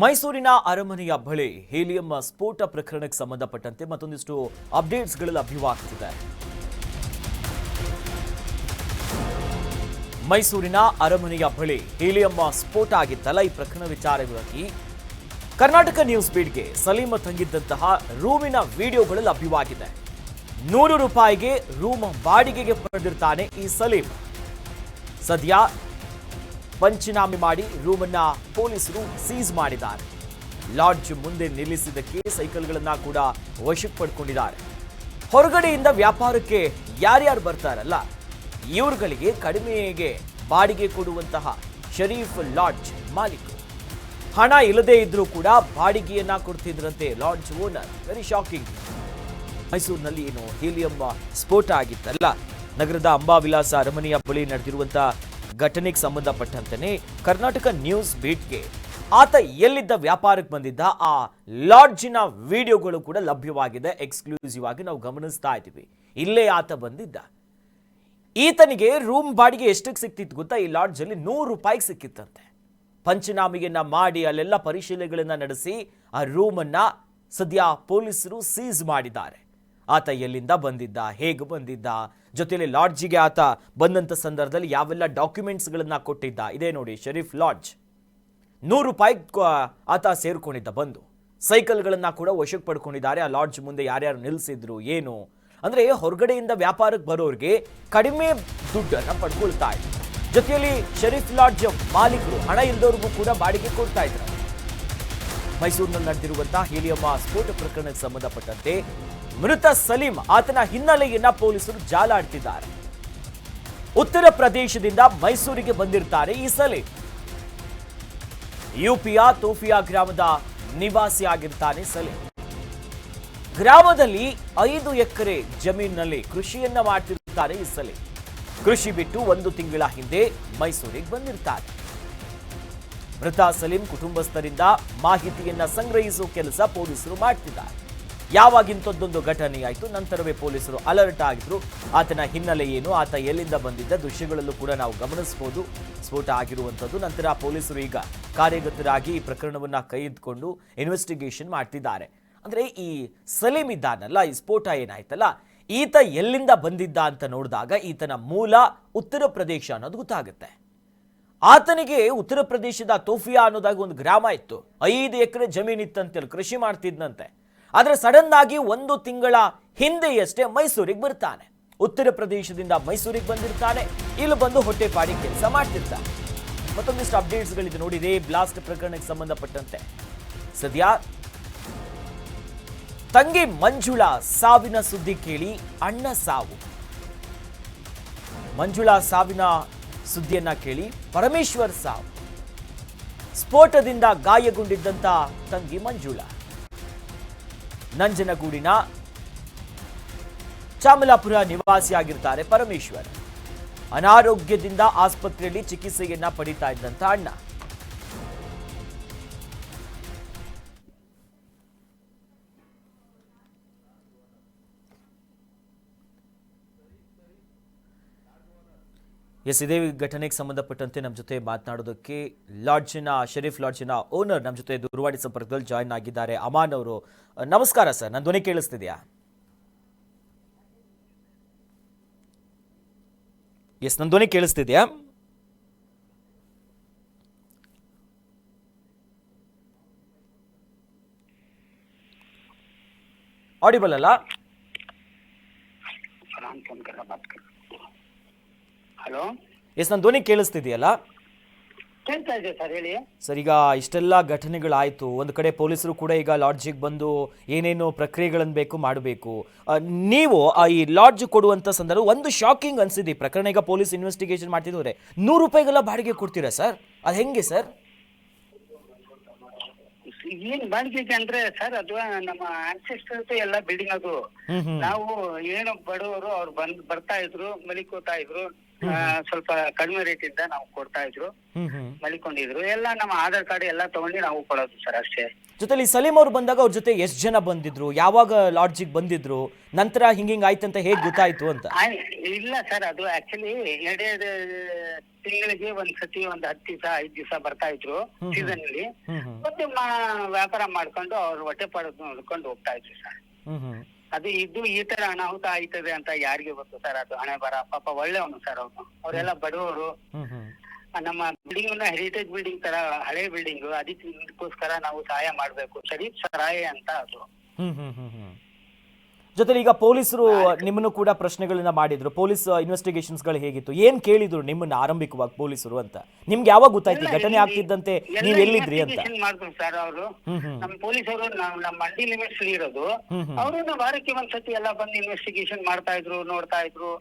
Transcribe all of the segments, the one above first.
ಮೈಸೂರಿನ ಅರಮನೆಯ ಬಳಿ ಹೀಲಿಯಂ ಸ್ಫೋಟ ಪ್ರಕರಣಕ್ಕೆ ಸಂಬಂಧಪಟ್ಟಂತೆ ಮತ್ತೊಂದಿಷ್ಟು ಅಪ್ಡೇಟ್ಸ್ಗಳು ಲಭ್ಯವಾಗುತ್ತಿದೆ ಮೈಸೂರಿನ ಅರಮನೆಯ ಬಳಿ ಹೀಲಿಯಂ ಸ್ಫೋಟ ಆಗಿತ್ತಲ್ಲ, ಈ ಪ್ರಕರಣ ವಿಚಾರವಾಗಿ ಕರ್ನಾಟಕ ನ್ಯೂಸ್ ಬೀಡ್ಗೆ ಸಲೀಮ ತಂಗಿದ್ದಂತಹ ರೂಮಿನ ವಿಡಿಯೋಗಳು ಲಭ್ಯವಾಗಿದೆ ನೂರು ರೂಪಾಯಿಗೆ ರೂಮ್ ಬಾಡಿಗೆಗೆ ಪಡೆದಿರ್ತಾನೆ ಈ ಸಲೀಂ ಸದ್ಯ ಪಂಚನಾಮೆ ಮಾಡಿ ರೂಮನ್ನ ಪೊಲೀಸರು ಸೀಸ್ ಮಾಡಿದ್ದಾರೆ. ಲಾಡ್ಜ್ ಮುಂದೆ ನಿಲ್ಲಿಸಿದ್ದಕ್ಕೆ ಸೈಕಲ್ಗಳನ್ನ ಕೂಡ ವಶಕ್ಕೆ ಪಡ್ಕೊಂಡಿದ್ದಾರೆ. ಹೊರಗಡೆಯಿಂದ ವ್ಯಾಪಾರಕ್ಕೆ ಯಾರ್ಯಾರು ಬರ್ತಾರಲ್ಲ, ಇವರುಗಳಿಗೆ ಕಡಿಮೆಗೆ ಬಾಡಿಗೆ ಕೊಡುವಂತಹ ಶರೀಫ್ ಲಾಡ್ಜ್ ಮಾಲೀಕರು ಹಣ ಇಲ್ಲದೇ ಇದ್ರೂ ಕೂಡ ಬಾಡಿಗೆಯನ್ನ ಕೊಡ್ತಿದ್ರಂತೆ ಲಾಡ್ಜ್ ಓನರ್. ವೆರಿ ಶಾಕಿಂಗ್ ಮೈಸೂರಿನಲ್ಲಿ ಏನು ಹೀಲಿಯಂ ಸ್ಫೋಟ ಆಗಿತ್ತಲ್ಲ, ನಗರದ ಅಂಬಾವಿಲಾಸ ಅರಮನೆಯ ಬಳಿ ನಡೆದಿರುವಂತ ಘಟನೆಗೆ ಸಂಬಂಧಪಟ್ಟಂತೆ ಕರ್ನಾಟಕ ನ್ಯೂಸ್ ಬೀಟ್ಗೆ. ಆತ ಎಲ್ಲಿದ್ದ ವ್ಯಾಪಾರಕ್ಕೆ ಬಂದಿದ್ದ, ಆ ಲಾಡ್ಜಿನ ವಿಡಿಯೋಗಳು ಕೂಡ ಲಭ್ಯವಾಗಿದೆ ಎಕ್ಸ್ಕ್ಲೂಸಿವ್ ಆಗಿ ನಾವು ಗಮನಿಸ್ತಾ ಇದ್ದೀವಿ. ಇಲ್ಲೇ ಆತ ಬಂದಿದ್ದ. ಈತನಿಗೆ ರೂಮ್ ಬಾಡಿಗೆ ಎಷ್ಟಕ್ಕೆ ಸಿಕ್ತಿತ್ತು ಗೊತ್ತಾ? ಈ ಲಾಡ್ಜಲ್ಲಿ ನೂರು ರೂಪಾಯಿಗೆ ಸಿಕ್ಕಿತ್ತಂತೆ. ಪಂಚನಾಮೆಯನ್ನ ಮಾಡಿ ಅಲ್ಲೆಲ್ಲ ಪರಿಶೀಲನೆಗಳನ್ನ ನಡೆಸಿ ಆ ರೂಮನ್ನ ಸದ್ಯ ಪೊಲೀಸರು ಸೀಸ್ ಮಾಡಿದ್ದಾರೆ. ಆತ ಎಲ್ಲಿಂದ ಬಂದಿದ್ದ, ಹೇಗೆ ಬಂದಿದ್ದ, ಜೊತೆಯಲ್ಲಿ ಲಾಡ್ಜಿಗೆ ಆತ ಬಂದಂಥ ಸಂದರ್ಭದಲ್ಲಿ ಯಾವೆಲ್ಲ ಡಾಕ್ಯುಮೆಂಟ್ಸ್ಗಳನ್ನು ಕೊಟ್ಟಿದ್ದ, ಇದೇ ನೋಡಿ ಶರೀಫ್ ಲಾಡ್ಜ್. ನೂರು ರೂಪಾಯಿ ಆತ ಸೇರ್ಕೊಂಡಿದ್ದ, ಬಂದು. ಸೈಕಲ್ಗಳನ್ನು ಕೂಡ ವಶಕ್ಕೆ ಪಡ್ಕೊಂಡಿದ್ದಾರೆ, ಆ ಲಾಡ್ಜ್ ಮುಂದೆ ಯಾರ್ಯಾರು ನಿಲ್ಲಿಸಿದ್ರು ಏನು? ಅಂದರೆ ಹೊರಗಡೆಯಿಂದ ವ್ಯಾಪಾರಕ್ಕೆ ಬರೋರಿಗೆ ಕಡಿಮೆ ದುಡ್ಡನ್ನು ಪಡ್ಕೊಳ್ತಾ ಇದ್ರು. ಜೊತೆಯಲ್ಲಿ ಶರೀಫ್ ಲಾಡ್ಜ್ ಮಾಲೀಕರು ಹಣ ಇಲ್ಲದವ್ರಿಗೂ ಕೂಡ ಬಾಡಿಗೆ ಕೊಡ್ತಾ ಇದ್ರು. ಮೈಸೂರಿನಲ್ಲಿ ನಡೆದಿರುವಂತಹ ಹೀಲಿಯಮ್ಮ ಸ್ಫೋಟ ಪ್ರಕರಣಕ್ಕೆ ಸಂಬಂಧಪಟ್ಟಂತೆ ಮೃತ ಸಲೀಂ ಆತನ ಹಿನ್ನೆಲೆಯನ್ನ ಪೊಲೀಸರು ಜಾಲಾಡ್ತಿದ್ದಾರೆ. ಉತ್ತರ ಪ್ರದೇಶದಿಂದ ಮೈಸೂರಿಗೆ ಬಂದಿರ್ತಾರೆ ಈ ಸಲೀಂ. ಯುಪಿಯ ತೋಫಿಯಾ ಗ್ರಾಮದ ನಿವಾಸಿ ಆಗಿರ್ತಾನೆ ಸಲೀಂ. ಗ್ರಾಮದಲ್ಲಿ ಐದು ಎಕರೆ ಜಮೀನಿನಲ್ಲಿ ಕೃಷಿಯನ್ನ ಮಾಡ್ತಿರ್ತಾರೆ ಈ ಸಲೀಂ. ಕೃಷಿ ಬಿಟ್ಟು ಒಂದು ತಿಂಗಳ ಹಿಂದೆ ಮೈಸೂರಿಗೆ ಬಂದಿರ್ತಾರೆ. ಮೃತ ಸಲೀಂ ಕುಟುಂಬಸ್ಥರಿಂದ ಮಾಹಿತಿಯನ್ನ ಸಂಗ್ರಹಿಸುವ ಕೆಲಸ ಪೊಲೀಸರು ಮಾಡ್ತಿದ್ದಾರೆ. ಯಾವಾಗ ಇಂಥದ್ದೊಂದು ಘಟನೆ ಆಯಿತು ನಂತರವೇ ಪೊಲೀಸರು ಅಲರ್ಟ್ ಆಗಿದ್ರು. ಆತನ ಹಿನ್ನೆಲೆ ಏನು, ಆತ ಎಲ್ಲಿಂದ ಬಂದಿದ್ದ, ದೃಶ್ಯಗಳಲ್ಲೂ ಕೂಡ ನಾವು ಗಮನಿಸಬಹುದು. ಸ್ಫೋಟ ಆಗಿರುವಂಥದ್ದು. ನಂತರ ಪೊಲೀಸರು ಈಗ ಕಾರ್ಯಗತರಾಗಿ ಈ ಪ್ರಕರಣವನ್ನು ಕೈಗೆತ್ತಿಕೊಂಡು ಇನ್ವೆಸ್ಟಿಗೇಷನ್ ಮಾಡ್ತಿದ್ದಾರೆ. ಅಂದರೆ ಈ ಸಲೀಮ್ ಇದ್ದಾನಲ್ಲ, ಈ ಸ್ಫೋಟ ಏನಾಯ್ತಲ್ಲ, ಈತ ಎಲ್ಲಿಂದ ಬಂದಿದ್ದ ಅಂತ ನೋಡಿದಾಗ ಈತನ ಮೂಲ ಉತ್ತರ ಪ್ರದೇಶ ಅನ್ನೋದು ಗೊತ್ತಾಗುತ್ತೆ. ಆತನಿಗೆ ಉತ್ತರ ಪ್ರದೇಶದ ತೋಫಿಯಾ ಅನ್ನೋದಾಗಿ ಒಂದು ಗ್ರಾಮ ಇತ್ತು. ಐದು ಎಕರೆ ಜಮೀನಿತ್ತಂತೇಳಿ ಕೃಷಿ ಮಾಡ್ತಿದ್ನಂತೆ. ಆದ್ರೆ ಸಡನ್ ಆಗಿ ಒಂದು ತಿಂಗಳ ಹಿಂದೆಯಷ್ಟೇ ಮೈಸೂರಿಗೆ ಬರ್ತಾನೆ. ಉತ್ತರ ಪ್ರದೇಶದಿಂದ ಮೈಸೂರಿಗೆ ಬಂದಿರ್ತಾನೆ. ಇಲ್ಲಿ ಬಂದು ಹೊಟ್ಟೆಪಾಡಿ ಕೆಲಸ ಮಾಡ್ತಿರ್ತಾನೆ. ಮತ್ತೊಂದಿಷ್ಟು ಅಪ್ಡೇಟ್ಸ್ಗಳಿದೆ ರೇ ಬ್ಲಾಸ್ಟ್ ಪ್ರಕರಣಕ್ಕೆ ಸಂಬಂಧಪಟ್ಟಂತೆ. ಸದ್ಯ ತಂಗಿ ಮಂಜುಳಾ ಸಾವಿನ ಸುದ್ದಿ ಕೇಳಿ ಅಣ್ಣ ಸಾವು. ಮಂಜುಳಾ ಸಾವಿನ ಸುದ್ದಿಯನ್ನ ಕೇಳಿ ಪರಮೇಶ್ವರ್ ಸಾವು. ಸ್ಫೋಟದಿಂದ ಗಾಯಗೊಂಡಿದ್ದಂತ ತಂಗಿ ಮಂಜುಳಾ. ನಂಜನಗೂಡಿನ ಚಾಮಲಾಪುರ ನಿವಾಸಿಯಾಗಿರ್ತಾರೆ ಪರಮೇಶ್ವರ್. ಅನಾರೋಗ್ಯದಿಂದ ಆಸ್ಪತ್ರೆಯಲ್ಲಿ ಚಿಕಿತ್ಸೆಯನ್ನ ಪಡಿತಾ ಇದ್ದಂತ ಅಣ್ಣ. ಎಸ್, ಇದೇ ಘಟನೆಗೆ ಸಂಬಂಧಪಟ್ಟಂತೆ ನಮ್ಮ ಜೊತೆ ಮಾತನಾಡೋದಕ್ಕೆ ಲಾಡ್ಜಿನ, ಶರೀಫ್ ಲಾಡ್ಜಿನ ಓನರ್ ನಮ್ಮ ಜೊತೆ ದೂರವಾಣಿ ಸಂಪರ್ಕದಲ್ಲಿ ಜಾಯಿನ್ ಆಗಿದ್ದಾರೆ. ಅಮಾನ್ ಅವರು, ನಮಸ್ಕಾರ ಸರ್ ನನ್ನ ಧ್ವನಿ ಕೇಳಿಸ್ತಿದ್ಯಾ? ಎಸ್ ನನ್ನ ಧ್ವನಿ ಕೇಳಿಸ್ತಿದ್ಯಾ? ಆಡಿಬಲ್ ಅಲ್ಲ? ಹಲೋ? ಎಸ್ ನನ್ನ ಧ್ವನಿ ಕೇಳಿಸ್ತಿದೆಯಲ್ಲ? ಕೇಳ್ತಾ ಇದೆ ಸರ್ ಹೇಳಿ. ಸರ್ ಈಗ ಇಷ್ಟೆಲ್ಲ ಘಟನೆಗಳಾಯಿತು. ಒಂದು ಕಡೆ ಪೊಲೀಸರು ಕೂಡ ಈಗ ಲಾಡ್ಜಿಗೆ ಬಂದು ಏನೇನು ಪ್ರಕ್ರಿಯೆಗಳನ್ನು ಬೇಕು ಮಾಡಬೇಕು. ನೀವು ಆ ಈ ಲಾಡ್ಜ್ ಕೊಡುವಂತ ಸಂದರ್ಭ ಒಂದು ಶಾಕಿಂಗ್ ಅನ್ಸಿದೆ. ಈ ಪ್ರಕರಣ ಈಗ ಪೊಲೀಸ್ ಇನ್ವೆಸ್ಟಿಗೇಷನ್ ಮಾಡ್ತಿದ್ರೆ ನೂರು ರೂಪಾಯಿಗೆಲ್ಲ ಬಾಡಿಗೆ ಕೊಡ್ತೀರಾ ಸರ್? ಅದು ಹೆಂಗೆ ಸರ್? ಏನ್ ಬಾಡಿಗೆ ಅಂದ್ರೆ ಸರ್ ಅದು ನಮ್ಮ ಆನ್ಸೆಸ್ಟರ್ಸ್ ಎಲ್ಲ ಬಿಲ್ಡಿಂಗ್ ಅದು ಹ್ಮ್ ಹ್ಮ್. ನಾವು ಏನು ಬಡವರು ಅವ್ರು ಬಂದ್ ಬರ್ತಾ ಇದ್ರು ಮಲಿಕೋತಾ ಇದ್ರು. ಸ್ವಲ್ಪ ಕಡಿಮೆ ರೇಟ್ ಇದ್ದ ನಾವು ಕೊಡ್ತಾ ಇದ್ರು. ಮಲಿಕೊಂಡಿದ್ರು. ಎಲ್ಲ ನಮ್ಮ ಆಧಾರ್ ಕಾರ್ಡ್ ಎಲ್ಲ ತಗೊಂಡು ನಾವು ಕೊಡೋದು ಸರ್ ಅಷ್ಟೇ. ಜೊತೆಲಿ ಸಲೀಂ ಅವ್ರು ಬಂದಾಗ ಅವ್ರ ಜೊತೆ ಎಷ್ಟು ಜನ ಬಂದಿದ್ರು? ಯಾವಾಗ ಲಾಡ್ಜಿಗೆ ಬಂದಿದ್ರು? ನಂತರ ಹಿಂಗ್ ಹಿಂಗ್ ಆಯ್ತಂತ ಹೇಗ್ ಗೊತ್ತಾಯ್ತು ಅಂತ? ಆಯ್- ಇಲ್ಲ ಸರ್ ಅದು ಆಕ್ಚುಲಿ ಎರಡೆರಡು ತಿಂಗಳಿಗೆ ಒಂದ್ ಸತಿ ಒಂದ್ ಹತ್ತು ದಿವಸ ಐದ್ ದಿವಸ ಬರ್ತಾ ಇದ್ರು ಸೀಸನ್ ಅಲ್ಲಿ. ಹ್ಮ್ ಹ್ಮ್. ಮತ್ತೆ ಮಾ- ವ್ಯಾಪಾರ ಮಾಡ್ಕೊಂಡು ಅವ್ರ ಹೊಟ್ಟೆ ಪಾಡೋದು ನೋಡ್ಕೊಂಡು ಹೋಗ್ತಾ ಇದ್ರು ಸರ್. ಹ್ಮ್ ಹ್ಮ್. ಅದು ಇದು ಈ ತರ ಅನಾಹುತ ಆಯ್ತದೆ ಅಂತ ಯಾರಿಗೆ ಗೊತ್ತು ಸರ್? ಅದು ಹಣೆ ಬರ ಪಾಪ ಒಳ್ಳೆಯವನು ಸರ್ ಅವನು. ಅವರೆಲ್ಲ ಬಡವರು. ನಮ್ಮ ಬಿಲ್ಡಿಂಗ್ ಹೆರಿಟೇಜ್ ಬಿಲ್ಡಿಂಗ್ ತರ ಹಳೆ ಬಿಲ್ಡಿಂಗ್ ಅದಕ್ಕೋಸ್ಕರ ನಾವು ಸಹಾಯ ಮಾಡ್ಬೇಕು. ಸರಿ ಸರಾಯ ಅಂತ ಅದು. ಜೊತೆಲಿ ಈಗ ಪೊಲೀಸರು ನಿಮ್ಮನ್ನು ಕೂಡ ಪ್ರಶ್ನೆಗಳನ್ನ ಮಾಡಿದ್ರು. ಪೊಲೀಸ್ ಇನ್ವೆಸ್ಟಿಗೇಷನ್ಸ್ಗಳು ಹೇಗಿತ್ತು? ಏನ್ ಕೇಳಿದ್ರು ನಿಮ್ಮನ್ನ ಆರಂಭಿಕವಾಗಿ ಪೊಲೀಸರು ಅಂತ? ನಿಮ್ಗೆ ಯಾವಾಗ ಗೊತ್ತಾಯ್ತು? ಘಟನೆ ಆಗ್ತಿದ್ದಂತೆ ನೀವ್ ಎಲ್ಲಿದ್ರಿ ಅಂತ? ಮಾಡಿದ್ರು ಸರ್ ಅವರು. ನಮ್ಮ ಪೊಲೀಸರು ನಮ್ಮ ಮಂಡಿ ಲಿಮಿಟ್ಸ್ ಇರೋದು. ಅವರು ವಾರಕ್ಕೆ ಒಂದ್ಸತಿ ಎಲ್ಲ ಬಂದು ಇನ್ವೆಸ್ಟಿಗೇಷನ್ ಮಾಡ್ತಾ ಇದ್ರು ನೋಡ್ತಾ ಇದ್ರು.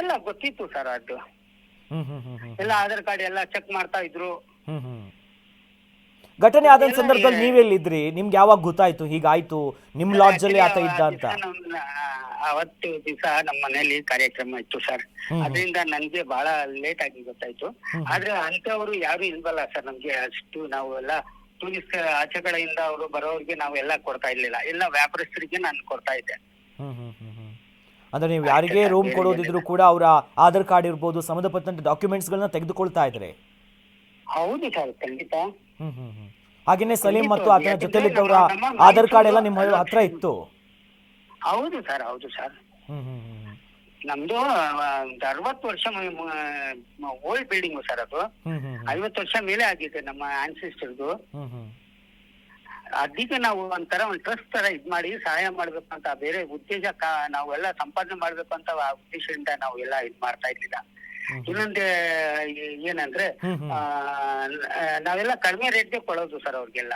ಎಲ್ಲ ಗೊತ್ತಿತ್ತು ಸರ್ ಅದು. ಎಲ್ಲ ಆಧಾರ್ ಕಾರ್ಡ್ ಎಲ್ಲ ಚೆಕ್ ಮಾಡ್ತಾ ಇದ್ರು. ಘಟನೆ ಆದ ಸಂದರ್ಭದಲ್ಲಿ ನೀವೆಲ್ಲಿದ್ರಿ ನಿಮ್ಗೆ ಯಾವಾಗ ಗೊತ್ತಾಯ್ತು? ಹೀಗಾಯ್ತು. ನಿಮ್ ಲಾಡ್ಜ್ ಅಲ್ಲಿ ಆತ ಇದ್ದ ಅಂತ. ನಮ್ಮ- ಅವತ್ತು ದಿವಸ ನಮ್ಮ ಮನೆಯಲ್ಲಿ ಕಾರ್ಯಕ್ರಮ ಇತ್ತು ಸರ್. ಅದರಿಂದ ನನ್ಗೆ ಬಹಳ ಲೇಟ್ ಆಗಿ ಗೊತ್ತಾಯ್ತು. ಆದ್ರೆ ಅಂತವ್ರು ಯಾರು ಇಲ್ವಲ್ಲ ಸರ್ ನಮ್ಗೆ ಅಷ್ಟು ನಾವು ಎಲ್ಲ ಟೂರಿಸ್ಟ್ ಆಚೆ ಕಡೆಯಿಂದ ಅವರು ಬರೋರಿಗೆ ನಾವು ಎಲ್ಲ ಕೊಡ್ತಾ ಇರ್ಲಿಲ್ಲ. ಎಲ್ಲ ವ್ಯಾಪಾರಸ್ಥರಿಗೆ ನಾನು ಕೊಡ್ತಾ ಇದ್ದೆ. ಹ್ಮ್ ಹ್ಮ್ ಹ್ಮ್ ಹ್ಮ್. ಅಂದ್ರೆ ನೀವು ಯಾರಿಗೆ ರೂಮ್ ಕೊಡೋದಿದ್ರು ಕೂಡ ಅವರ ಆಧಾರ್ ಕಾರ್ಡ್ ಇರ್ಬೋದು ಸಂಬಂಧಪಟ್ಟಂತ ಡಾಕ್ಯುಮೆಂಟ್ಸ್ ಗಳನ್ನ ತೆಗೆದುಕೊಳ್ತಾ ಇದ್ರೆ. ಹೌದು ಸರ್ ಖಂಡಿತ. ಹಾಗೇನೆ ಸಲೀಂ ಮತ್ತು ಆತನ ಜೊತೆಲಿದ್ದವರ ಆಧಾರ್ ಕಾರ್ಡ್ ಎಲ್ಲ ನಿಮ್ಮ ಹತ್ರ ಇತ್ತು ಹೌದು ಸರ್ ಹೌದು ಸರ್. ನಮ್ದು ಅರವತ್ ಒಂದು ಅರವತ್ತು ವರ್ಷ ಓಲ್ಡ್ ಬಿಲ್ಡಿಂಗ್ ಸರ್ ಅದು. ಐವತ್ತು ವರ್ಷ ಮೇಲೆ ಆಗಿದೆ ನಮ್ಮ ಆನ್ಸಿಸ್ಟರ್ದು ಅದಕ್ಕೆ ನಾವು ಒಂಥರ ಒಂದು ಟ್ರಸ್ಟ್ ತರ ಇದ್ ಮಾಡಿ ಸಹಾಯ ಮಾಡ್ಬೇಕಂತ ಬೇರೆ ಉದ್ದೇಶ ನಾವೆಲ್ಲ ಸಂಪಾದನೆ ಮಾಡ್ಬೇಕಂತ ಉದ್ದೇಶದಿಂದ ನಾವು ಎಲ್ಲ ಇದ್ ಮಾಡ್ತಾ ಇರ್ಲಿಲ್ಲ. ಇನ್ನೊಂದು ಏನಂದ್ರೆ ನಾವೆಲ್ಲ ಕಡಿಮೆ ರೇಟ್ಗೆ ಕೊಡೋದು ಸರ್ ಅವ್ರಿಗೆಲ್ಲ.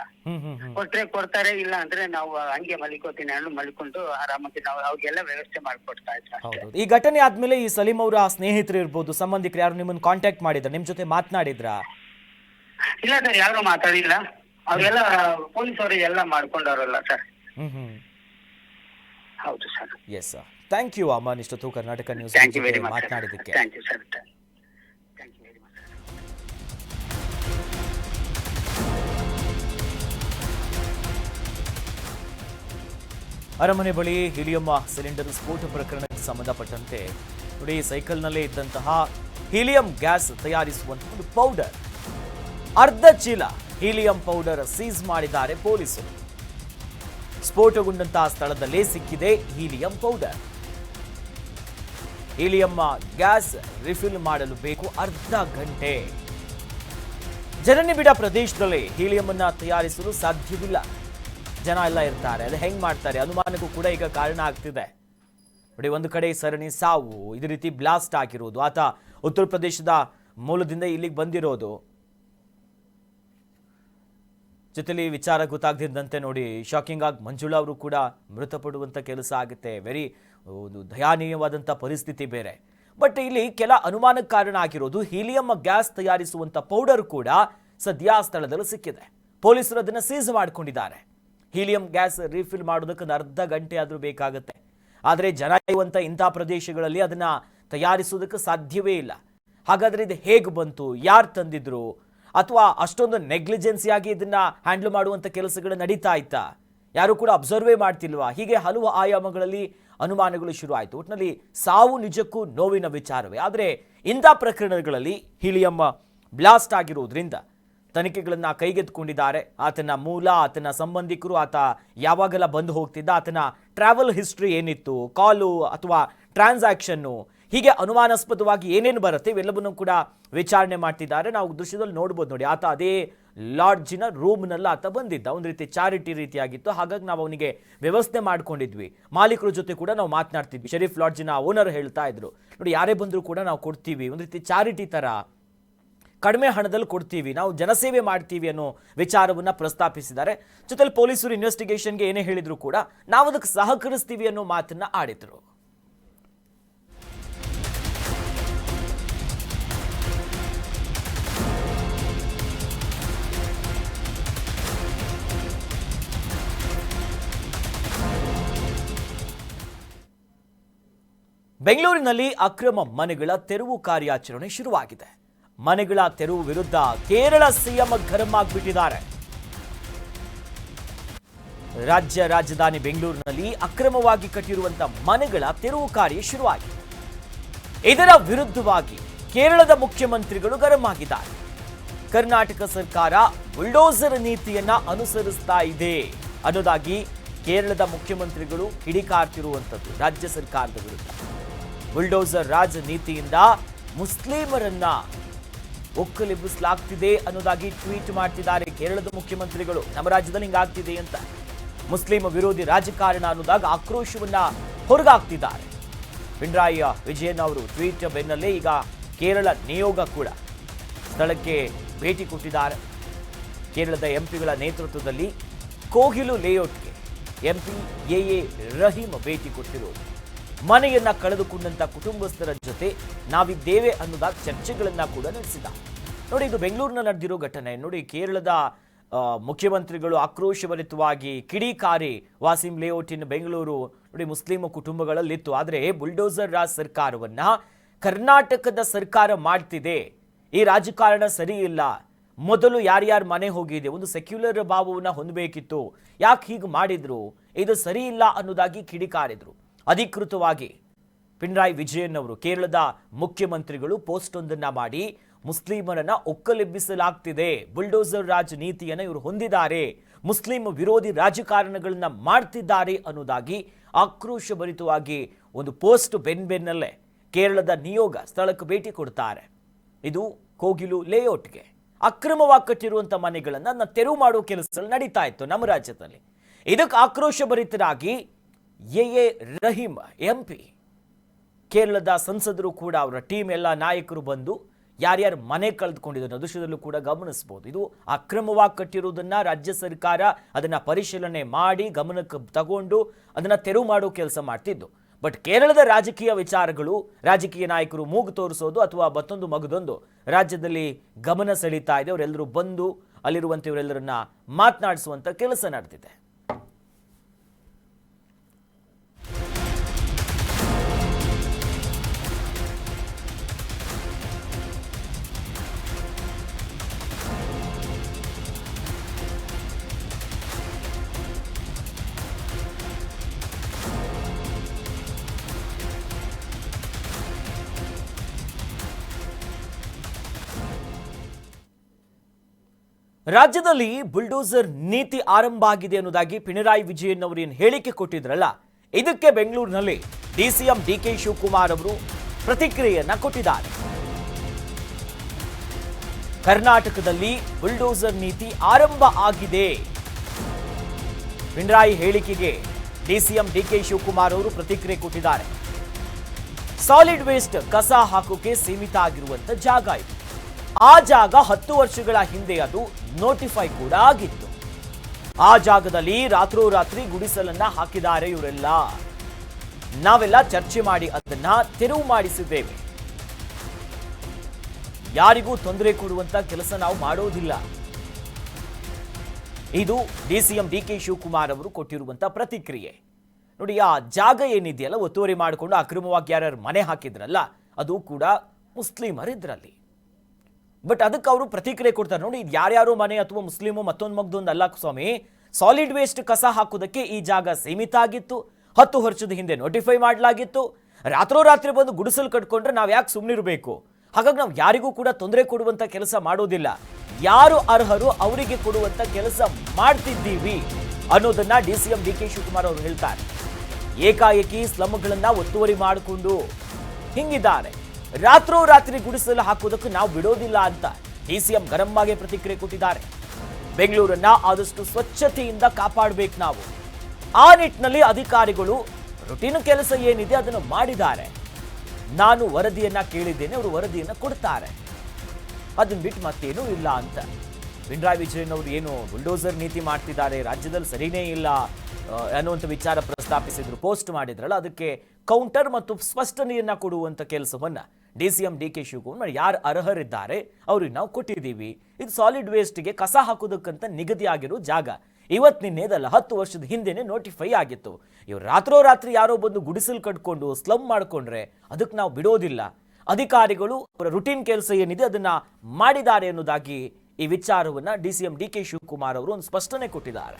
ಕೊಟ್ರೆ ಕೊಡ್ತಾರೆ ಇಲ್ಲ ಅಂದ್ರೆ ನಾವು ಹಂಗೆ ಮಲಿಕೋತೀನಿ ಹಣ್ಣು ಮಲಿಕೊಂಡು ಆರಾಮಾಗಿ ನಾವು ಅವ್ರಿಗೆಲ್ಲ ವ್ಯವಸ್ಥೆ ಮಾಡ್ಕೊಡ್ತಾ ಇದ್ದಾರೆ ಈ ಘಟನೆ ಆದ್ಮೇಲೆ ಈ ಸಲೀಂ ಅವರ ಸ್ನೇಹಿತರು ಇರ್ಬೋದು ಸಂಬಂಧಿಕರು ಯಾರು ನಿಮ್ಮನ್ನ ಕಾಂಟ್ಯಾಕ್ಟ್ ಮಾಡಿದ್ರ? ನಿಮ್ ಜೊತೆ ಮಾತನಾಡಿದ್ರಾ? ಇಲ್ಲ ಸರ್ ಯಾರು ಮಾತಾಡಿಲ್ಲ. ಅವ್ರೆಲ್ಲ ಪೊಲೀಸ್ ಅವರು ಎಲ್ಲ ಮಾಡ್ಕೊಂಡವ್ರಲ್ಲ ಸರ್ ಹ್ಮ್ ಹ್ಮ್. ಹೌದು sir yes sir thank you ಅಮ್ಮ ಇಷ್ಟೊತ್ತು ಕರ್ನಾಟಕ ನ್ಯೂಸ್ ಮಾತನಾಡಿದ್ದಕ್ಕೆ. ಅರಮನೆ ಬಳಿ ಹೀಲಿಯಂ ಸಿಲಿಂಡರ್ ಸ್ಫೋಟ ಪ್ರಕರಣಕ್ಕೆ ಸಂಬಂಧಪಟ್ಟಂತೆ ನೋಡಿ ಸೈಕಲ್ನಲ್ಲೇ ಇದ್ದಂತಹ ಹೀಲಿಯಂ ಗ್ಯಾಸ್ ತಯಾರಿಸುವಂತಹ ಒಂದು ಪೌಡರ್. ಅರ್ಧ ಚೀಲ ಹೀಲಿಯಂ ಪೌಡರ್ ಸೀಸ್ ಮಾಡಿದ್ದಾರೆ ಪೊಲೀಸರು. ಸ್ಫೋಟಗೊಂಡಂತಹ ಸ್ಥಳದಲ್ಲೇ ಸಿಕ್ಕಿದೆ helium powder. Helium gas refill ಮಾಡಲು ಬೇಕು ಅರ್ಧ ಗಂಟೆ. ಜನನಿಬಿಡ ಪ್ರದೇಶದಲ್ಲಿ ಹೀಲಿಯಂ ಅನ್ನ ತಯಾರಿಸಲು ಸಾಧ್ಯವಿಲ್ಲ. ಜನ ಎಲ್ಲ ಇರ್ತಾರೆ, ಅದು ಹೆಂಗ್ ಮಾಡ್ತಾರೆ? ಅನುಮಾನಕ್ಕೂ ಕೂಡ ಈಗ ಕಾರಣ ಆಗ್ತಿದೆ. ನೋಡಿ, ಒಂದು ಕಡೆ ಸರಣಿ ಸಾವು, ಇದೇ ರೀತಿ ಬ್ಲಾಸ್ಟ್ ಆಗಿರೋದು. ಆತ ಉತ್ತರ ಪ್ರದೇಶದ ಮೂಲದಿಂದ ಇಲ್ಲಿಗೆ ಬಂದಿರೋದು. ಜೊತೆಲಿ ವಿಚಾರ ಗೊತ್ತಾಗದಿದ್ದಂತೆ ನೋಡಿ ಶಾಕಿಂಗ್ ಆಗಿ ಮಂಜುಳಾ ಅವರು ಕೂಡ ಮೃತಪಡುವಂಥ ಕೆಲಸ ಆಗುತ್ತೆ. ವೆರಿ ಒಂದು ದಯಾನೀಯವಾದಂಥ ಪರಿಸ್ಥಿತಿ ಬೇರೆ. ಬಟ್ ಇಲ್ಲಿ ಕೆಲ ಅನುಮಾನಕ್ಕೆ ಕಾರಣ ಆಗಿರೋದು ಹೀಲಿಯಂ ಗ್ಯಾಸ್ ತಯಾರಿಸುವಂಥ ಪೌಡರ್ ಕೂಡ ಸದ್ಯ ಸ್ಥಳದಲ್ಲಿ ಸಿಕ್ಕಿದೆ. ಪೊಲೀಸರು ಅದನ್ನು ಸೀಸ್ ಮಾಡಿಕೊಂಡಿದ್ದಾರೆ. ಹೀಲಿಯಂ ಗ್ಯಾಸ್ ರೀಫಿಲ್ ಮಾಡೋದಕ್ಕೆ ಅರ್ಧ ಗಂಟೆ ಆದರೂ ಬೇಕಾಗುತ್ತೆ. ಆದರೆ ಜನ ಇರುವಂಥ ಇಂಥ ಪ್ರದೇಶಗಳಲ್ಲಿ ಅದನ್ನು ತಯಾರಿಸುವುದಕ್ಕೆ ಸಾಧ್ಯವೇ ಇಲ್ಲ. ಹಾಗಾದರೆ ಇದು ಹೇಗೆ ಬಂತು, ಯಾರು ತಂದಿದ್ರು, ಅಥವಾ ಅಷ್ಟೊಂದು ನೆಗ್ಲಿಜೆನ್ಸಿಯಾಗಿ ಇದನ್ನ ಹ್ಯಾಂಡಲ್ ಮಾಡುವಂಥ ಕೆಲಸಗಳು ನಡೀತಾ ಇತ್ತಾ? ಯಾರು ಕೂಡ ಅಬ್ಸರ್ವೇ ಮಾಡ್ತಿಲ್ವಾ? ಹೀಗೆ ಹಲವು ಆಯಾಮಗಳಲ್ಲಿ ಅನುಮಾನಗಳು ಶುರು ಆಯಿತು ಒಟ್ಟಿನಲ್ಲಿ ಸಾವು ನಿಜಕ್ಕೂ ನೋವಿನ ವಿಚಾರವೇ. ಆದರೆ ಇಂಥ ಪ್ರಕರಣಗಳಲ್ಲಿ ಹಿಳಿಯಮ್ಮ ಬ್ಲಾಸ್ಟ್ ಆಗಿರುವುದರಿಂದ ತನಿಖೆಗಳನ್ನು ಕೈಗೆತ್ತಿಕೊಂಡಿದ್ದಾರೆ. ಆತನ ಮೂಲ, ಆತನ ಸಂಬಂಧಿಕರು, ಆತ ಯಾವಾಗೆಲ್ಲ ಬಂದು ಹೋಗ್ತಿದ್ದ, ಆತನ ಟ್ರಾವೆಲ್ ಹಿಸ್ಟ್ರಿ ಏನಿತ್ತು, ಕಾಲು ಅಥವಾ ಟ್ರಾನ್ಸಾಕ್ಷನ್ನು ಹೀಗೆ ಅನುಮಾನಾಸ್ಪದವಾಗಿ ಏನೇನು ಬರುತ್ತೆ, ಇವೆಲ್ಲವನ್ನೂ ಕೂಡ ವಿಚಾರಣೆ ಮಾಡ್ತಿದ್ದಾರೆ. ನಾವು ದೃಶ್ಯದಲ್ಲಿ ನೋಡ್ಬೋದು ನೋಡಿ. ಆತ ಅದೇ ಲಾಡ್ಜಿನ ರೂಮ್ನಲ್ಲಿ ಆತ ಬಂದಿದ್ದ. ಒಂದು ರೀತಿ ಚಾರಿಟಿ ರೀತಿಯಾಗಿತ್ತು. ಹಾಗಾಗಿ ನಾವು ಅವನಿಗೆ ವ್ಯವಸ್ಥೆ ಮಾಡ್ಕೊಂಡಿದ್ವಿ. ಮಾಲೀಕರ ಜೊತೆ ಕೂಡ ನಾವು ಮಾತನಾಡ್ತಿದ್ವಿ. ಶರೀಫ್ ಲಾಡ್ಜಿನ ಓನರ್ ಹೇಳ್ತಾ ಇದ್ರು. ನೋಡಿ, ಯಾರೇ ಬಂದರೂ ಕೂಡ ನಾವು ಕೊಡ್ತೀವಿ. ಒಂದು ರೀತಿ ಚಾರಿಟಿ ಥರ ಕಡಿಮೆ ಹಣದಲ್ಲಿ ಕೊಡ್ತೀವಿ. ನಾವು ಜನಸೇವೆ ಮಾಡ್ತೀವಿ ಅನ್ನೋ ವಿಚಾರವನ್ನ ಪ್ರಸ್ತಾಪಿಸಿದ್ದಾರೆ. ಜೊತೆಲಿ ಪೊಲೀಸರು ಇನ್ವೆಸ್ಟಿಗೇಷನ್ಗೆ ಏನೇ ಹೇಳಿದ್ರು ಕೂಡ ನಾವು ಅದಕ್ಕೆ ಸಹಕರಿಸ್ತೀವಿ ಅನ್ನೋ ಮಾತನ್ನ ಆಡಿದ್ರು. ಬೆಂಗಳೂರಿನಲ್ಲಿ ಅಕ್ರಮ ಮನೆಗಳ ತೆರವು ಕಾರ್ಯಾಚರಣೆ ಶುರುವಾಗಿದೆ. ಮನೆಗಳ ತೆರವು ವಿರುದ್ಧ ಕೇರಳ ಸಿಎಂ ಗರಂ ಆಗ್ಬಿಟ್ಟಿದ್ದಾರೆ ರಾಜ್ಯ ರಾಜಧಾನಿ ಬೆಂಗಳೂರಿನಲ್ಲಿ ಅಕ್ರಮವಾಗಿ ಕಟ್ಟಿರುವಂತಹ ಮನೆಗಳ ತೆರವು ಕಾರ್ಯ ಶುರುವಾಗಿದೆ. ಇದರ ವಿರುದ್ಧವಾಗಿ ಕೇರಳದ ಮುಖ್ಯಮಂತ್ರಿಗಳು ಗರಂ ಆಗಿದ್ದಾರೆ ಕರ್ನಾಟಕ ಸರ್ಕಾರ ಬುಲ್ಡೋಸರ್ ನೀತಿಯನ್ನ ಅನುಸರಿಸ್ತಾ ಇದೆ ಅನ್ನೋದಾಗಿ ಕೇರಳದ ಮುಖ್ಯಮಂತ್ರಿಗಳು ಹಿಡಿಕಾರ್ತಿರುವಂಥದ್ದು ರಾಜ್ಯ ಸರ್ಕಾರದ ವಿರುದ್ಧ. ಬುಲ್ಡೋಸರ್ ರಾಜನೀತಿಯಿಂದ ಮುಸ್ಲಿಮರನ್ನ ಒಕ್ಕಲೆಬ್ಬಿಸಲಾಗ್ತಿದೆ ಅನ್ನೋದಾಗಿ ಟ್ವೀಟ್ ಮಾಡ್ತಿದ್ದಾರೆ ಕೇರಳದ ಮುಖ್ಯಮಂತ್ರಿಗಳು. ನಮ್ಮ ರಾಜ್ಯದಲ್ಲಿ ಹಿಂಗಾಗ್ತಿದೆ ಅಂತ. ಮುಸ್ಲಿಂ ವಿರೋಧಿ ರಾಜಕಾರಣ ಅನ್ನೋದಾಗ ಆಕ್ರೋಶವನ್ನ ಹೊರಗಾಗ್ತಿದ್ದಾರೆ ಪಿಣರಾಯಿ ವಿಜಯನ್ ಅವರು ಟ್ವೀಟ್ ಬೆನ್ನಲ್ಲೇ ಈಗ ಕೇರಳ ನಿಯೋಗ ಕೂಡ ಸ್ಥಳಕ್ಕೆ ಭೇಟಿ ಕೊಟ್ಟಿದ್ದಾರೆ. ಕೇರಳದ ಎಂಪಿಗಳ ನೇತೃತ್ವದಲ್ಲಿ ಕೋಗಿಲು ಲೇಔಟ್ಗೆ ಎಂಪಿ ಎ ಎ ರಹೀಂ ಭೇಟಿ ಕೊಟ್ಟಿರುವುದು ಮನೆಯನ್ನ ಕಳೆದುಕೊಂಡಂತ ಕುಟುಂಬಸ್ಥರ ಜೊತೆ ನಾವಿದ್ದೇವೆ ಅನ್ನೋದಾಗಿ ಚರ್ಚೆಗಳನ್ನ ಕೂಡ ನಡೆಸಿದ. ನೋಡಿ, ಇದು ಬೆಂಗಳೂರಿನ ನಡೆದಿರೋ ಘಟನೆ. ನೋಡಿ, ಕೇರಳದ ಮುಖ್ಯಮಂತ್ರಿಗಳು ಆಕ್ರೋಶಭರಿತವಾಗಿ ಕಿಡಿಕಾರಿ ವಾಸಿಂ ಲೇಔಟಿನ ಬೆಂಗಳೂರು, ನೋಡಿ, ಮುಸ್ಲಿಂ ಕುಟುಂಬಗಳಲ್ಲಿತ್ತು. ಆದರೆ ಬುಲ್ಡೋಸರ್ ರಾಜ್ ಸರ್ಕಾರವನ್ನ ಕರ್ನಾಟಕದ ಸರ್ಕಾರ ಮಾಡ್ತಿದೆ. ಈ ರಾಜಕಾರಣ ಸರಿ ಇಲ್ಲ. ಮೊದಲು ಯಾರ್ಯಾರ ಮನೆ ಹೋಗಿದೆ, ಒಂದು ಸೆಕ್ಯುಲರ್ ಭಾವವನ್ನು ಹೊಂದಬೇಕಿತ್ತು. ಯಾಕೆ ಹೀಗೆ ಮಾಡಿದ್ರು? ಇದು ಸರಿ ಇಲ್ಲ ಅನ್ನೋದಾಗಿ ಕಿಡಿಕಾರಿದ್ರು. ಅಧಿಕೃತವಾಗಿ ಪಿಣರಾಯಿ ವಿಜಯನ್ ಅವರು ಕೇರಳದ ಮುಖ್ಯಮಂತ್ರಿಗಳು ಪೋಸ್ಟ್ ಒಂದನ್ನು ಮಾಡಿ, ಮುಸ್ಲಿಮರನ್ನ ಒಕ್ಕಲೆಬ್ಬಿಸಲಾಗ್ತಿದೆ, ಬುಲ್ಡೋಸರ್ ರಾಜ್ ನೀತಿಯನ್ನು ಇವರು ಹೊಂದಿದ್ದಾರೆ ಮುಸ್ಲಿಂ ವಿರೋಧಿ ರಾಜಕಾರಣಗಳನ್ನ ಮಾಡ್ತಿದ್ದಾರೆ ಅನ್ನೋದಾಗಿ ಆಕ್ರೋಶಭರಿತವಾಗಿ ಒಂದು ಪೋಸ್ಟ್ ಬೆನ್ ಬೆನ್ನಲ್ಲೇ ಕೇರಳದ ನಿಯೋಗ ಸ್ಥಳಕ್ಕೆ ಭೇಟಿ ಕೊಡ್ತಾರೆ. ಇದು ಕೋಗಿಲು ಲೇಔಟ್ಗೆ. ಅಕ್ರಮವಾಗಿ ಕಟ್ಟಿರುವಂಥ ಮನೆಗಳನ್ನು ತೆರವು ಮಾಡುವ ಕೆಲಸಗಳು ನಡೀತಾ ಇತ್ತು ನಮ್ಮ ರಾಜ್ಯದಲ್ಲಿ. ಇದಕ್ಕೆ ಆಕ್ರೋಶಭರಿತರಾಗಿ A A Rahim, M P. ಕೇರಳದ ಸಂಸದರು ಕೂಡ ಅವರ ಟೀಮ್ ಎಲ್ಲ ನಾಯಕರು ಬಂದು ಯಾರ್ಯಾರು ಮನೆ ಕಳೆದುಕೊಂಡಿದ್ದಾರೆ ದೃಶ್ಯದಲ್ಲೂ ಕೂಡ ಗಮನಿಸಬಹುದು. ಇದು ಅಕ್ರಮವಾಗಿ ಕಟ್ಟಿರುವುದನ್ನು ರಾಜ್ಯ ಸರ್ಕಾರ ಅದನ್ನು ಪರಿಶೀಲನೆ ಮಾಡಿ ಗಮನಕ್ಕೆ ತಗೊಂಡು ಅದನ್ನು ತೆರವು ಮಾಡೋ ಕೆಲಸ ಮಾಡ್ತಿದ್ದು. ಬಟ್ ಕೇರಳದ ರಾಜಕೀಯ ವಿಚಾರಗಳು, ರಾಜಕೀಯ ನಾಯಕರು ಮೂಗು ತೋರಿಸೋದು ಅಥವಾ ಮತ್ತೊಂದು ಮಗದೊಂದು ರಾಜ್ಯದಲ್ಲಿ ಗಮನ ಸೆಳೀತಾ ಇದೆ. ಅವರೆಲ್ಲರೂ ಬಂದು ಅಲ್ಲಿರುವಂಥ ಇವರೆಲ್ಲರನ್ನ ಮಾತನಾಡಿಸುವಂತ ಕೆಲಸ ನಡೆದಿದೆ. ರಾಜ್ಯದಲ್ಲಿ ಬುಲ್ಡೋಸರ್ ನೀತಿ ಆರಂಭ ಆಗಿದೆ ಅನ್ನೋದಾಗಿ ಪಿಣರಾಯಿ ವಿಜಯನ್ ಅವರು ಏನು ಹೇಳಿಕೆ ಕೊಟ್ಟಿದ್ರಲ್ಲ, ಇದಕ್ಕೆ ಬೆಂಗಳೂರಿನಲ್ಲಿ ಡಿಸಿಎಂ ಡಿ ಕೆ ಶಿವಕುಮಾರ್ ಅವರು ಪ್ರತಿಕ್ರಿಯೆಯನ್ನ ಕೊಟ್ಟಿದ್ದಾರೆ. ಕರ್ನಾಟಕದಲ್ಲಿ ಬುಲ್ಡೋಸರ್ ನೀತಿ ಆರಂಭ ಆಗಿದೆ. ಪಿಣರಾಯಿ ಹೇಳಿಕೆಗೆ ಡಿಸಿಎಂ ಡಿ ಕೆ ಶಿವಕುಮಾರ್ ಅವರು ಪ್ರತಿಕ್ರಿಯೆ ಕೊಟ್ಟಿದ್ದಾರೆ. ಸಾಲಿಡ್ ವೇಸ್ಟ್ ಕಸ ಹಾಕೋಕೆ ಸೀಮಿತ ಆಗಿರುವಂತ ಜಾಗ ಇದು. ಆ ಜಾಗ ಹತ್ತು ವರ್ಷಗಳ ಹಿಂದೆ ಅದು ನೋಟಿಫೈ ಕೂಡ ಆಗಿತ್ತು. ಆ ಜಾಗದಲ್ಲಿ ರಾತ್ರೋರಾತ್ರಿ ಗುಡಿಸಲನ್ನ ಹಾಕಿದ್ದಾರೆ ಇವರೆಲ್ಲ. ನಾವೆಲ್ಲ ಚರ್ಚೆ ಮಾಡಿ ಅದನ್ನ ತೆರವು ಮಾಡಿಸಿದ್ದೇವೆ. ಯಾರಿಗೂ ತೊಂದರೆ ಕೊಡುವಂತ ಕೆಲಸ ನಾವು ಮಾಡೋದಿಲ್ಲ. ಇದು D C M D K Shivakumar ಅವರು ಕೊಟ್ಟಿರುವಂತ ಪ್ರತಿಕ್ರಿಯೆ. ನೋಡಿ, ಆ ಜಾಗ ಏನಿದೆಯಲ್ಲ, ಒತ್ತುವರಿ ಮಾಡಿಕೊಂಡು ಅಕ್ರಮವಾಗಿ ಯಾರ್ಯಾರು ಮನೆ ಹಾಕಿದ್ರಲ್ಲ, ಅದು ಕೂಡ ಮುಸ್ಲಿಮರಿದ್ರಲ್ಲಿ. ಬಟ್ ಅದಕ್ಕೆ ಅವರು ಪ್ರತಿಕ್ರಿಯೆ ಕೊಡ್ತಾರೆ. ನೋಡಿ ಇದು ಯಾರ್ಯಾರು ಮನೆ ಅಥವಾ ಮುಸ್ಲಿಮು ಮತ್ತೊಂದು ಮಗ್ದೊಂದು ಅಲ್ಲ ಸ್ವಾಮಿ ಸಾಲಿಡ್ ವೇಸ್ಟ್ ಕಸ ಹಾಕೋದಕ್ಕೆ ಈ ಜಾಗ ಸೀಮಿತ ಆಗಿತ್ತು. ಹತ್ತು ವರ್ಷದ ಹಿಂದೆ ನೋಟಿಫೈ ಮಾಡಲಾಗಿತ್ತು. ರಾತ್ರೋರಾತ್ರಿ ಬಂದು ಗುಡಿಸಲು ಕಟ್ಕೊಂಡ್ರೆ ನಾವು ಯಾಕೆ ಸುಮ್ಮನಿರಬೇಕು ಹಾಗಾಗಿ ನಾವು ಯಾರಿಗೂ ಕೂಡ ತೊಂದರೆ ಕೊಡುವಂಥ ಕೆಲಸ ಮಾಡೋದಿಲ್ಲ. ಯಾರು ಅರ್ಹರು ಅವರಿಗೆ ಕೊಡುವಂಥ ಕೆಲಸ ಮಾಡ್ತಿದ್ದೀವಿ ಅನ್ನೋದನ್ನ D C M D K Shivakumar ಅವರು ಹೇಳ್ತಾರೆ. ಏಕಾಏಕಿ ಸ್ಲಮ್ಗಳನ್ನು ಒತ್ತುವರಿ ಮಾಡಿಕೊಂಡು ಹಿಂಗಿದ್ದಾರೆ. ರಾತ್ರೋರಾತ್ರಿ ಗುಡಿಸಲು ಹಾಕುವುದಕ್ಕೆ ನಾವು ಬಿಡೋದಿಲ್ಲ ಅಂತ ಡಿ ಸಿ ಎಂ ಗರಂ ಆಗಿ ಪ್ರತಿಕ್ರಿಯೆ ಕೊಟ್ಟಿದ್ದಾರೆ. ಬೆಂಗಳೂರನ್ನ ಆದಷ್ಟು ಸ್ವಚ್ಛತೆಯಿಂದ ಕಾಪಾಡಬೇಕು ನಾವು. ಆ ನಿಟ್ಟಿನಲ್ಲಿ ಅಧಿಕಾರಿಗಳು ರುಟೀನ್ ಕೆಲಸ ಏನಿದೆ ಅದನ್ನು ಮಾಡಿದ್ದಾರೆ. ನಾನು ವರದಿಯನ್ನ ಕೇಳಿದ್ದೇನೆ, ಅವರು ವರದಿಯನ್ನ ಕೊಡ್ತಾರೆ. ಅದನ್ನ ಬಿಟ್ಟು ಮತ್ತೇನೂ ಇಲ್ಲ ಅಂತ. ಪಿಣರಾಯಿ ವಿಜಯನ್ ಅವರು ಏನು ಬುಲ್ಡೋಸರ್ ನೀತಿ ಮಾಡ್ತಿದ್ದಾರೆ, ರಾಜ್ಯದಲ್ಲಿ ಸರಿನೇ ಇಲ್ಲ ಅನ್ನುವಂಥ ವಿಚಾರ ಪ್ರಸ್ತಾಪಿಸಿದ್ರು, ಪೋಸ್ಟ್ ಮಾಡಿದ್ರಲ್ಲ, ಅದಕ್ಕೆ ಕೌಂಟರ್ ಮತ್ತು ಸ್ಪಷ್ಟನೆಯನ್ನ ಕೊಡುವಂಥ ಕೆಲಸವನ್ನ D C M D K Shivakumar ಯಾರು ಅರ್ಹರಿದ್ದಾರೆ? ಅವ್ರಿಗೆ ನಾವು ಕೊಟ್ಟಿದ್ದೀವಿ. ಇದು ಸಾಲಿಡ್ ವೇಸ್ಟ್ಗೆ ಕಸ ಹಾಕೋದಕ್ಕಂತ ನಿಗದಿ ಆಗಿರೋ ಜಾಗ. ಇವತ್ತು ನಿನ್ನೆದಲ್ಲ ಹತ್ತು ವರ್ಷದ ಹಿಂದೆನೆ ನೋಟಿಫೈ ಆಗಿತ್ತು. ಇವ್ರು ರಾತ್ರೋರಾತ್ರಿ ಯಾರೋ ಬಂದು ಗುಡಿಸಲು ಕಟ್ಕೊಂಡು ಸ್ಲಮ್ ಮಾಡ್ಕೊಂಡ್ರೆ ಅದಕ್ಕೆ ನಾವು ಬಿಡೋದಿಲ್ಲ. ಅಧಿಕಾರಿಗಳು ಅವರ ರುಟೀನ್ ಕೆಲಸ ಏನಿದೆ ಅದನ್ನ ಮಾಡಿದ್ದಾರೆ ಅನ್ನೋದಾಗಿ ಈ ವಿಚಾರವನ್ನ D C M D K Shivakumar ಅವರು ಒಂದು ಸ್ಪಷ್ಟನೆ ಕೊಟ್ಟಿದ್ದಾರೆ.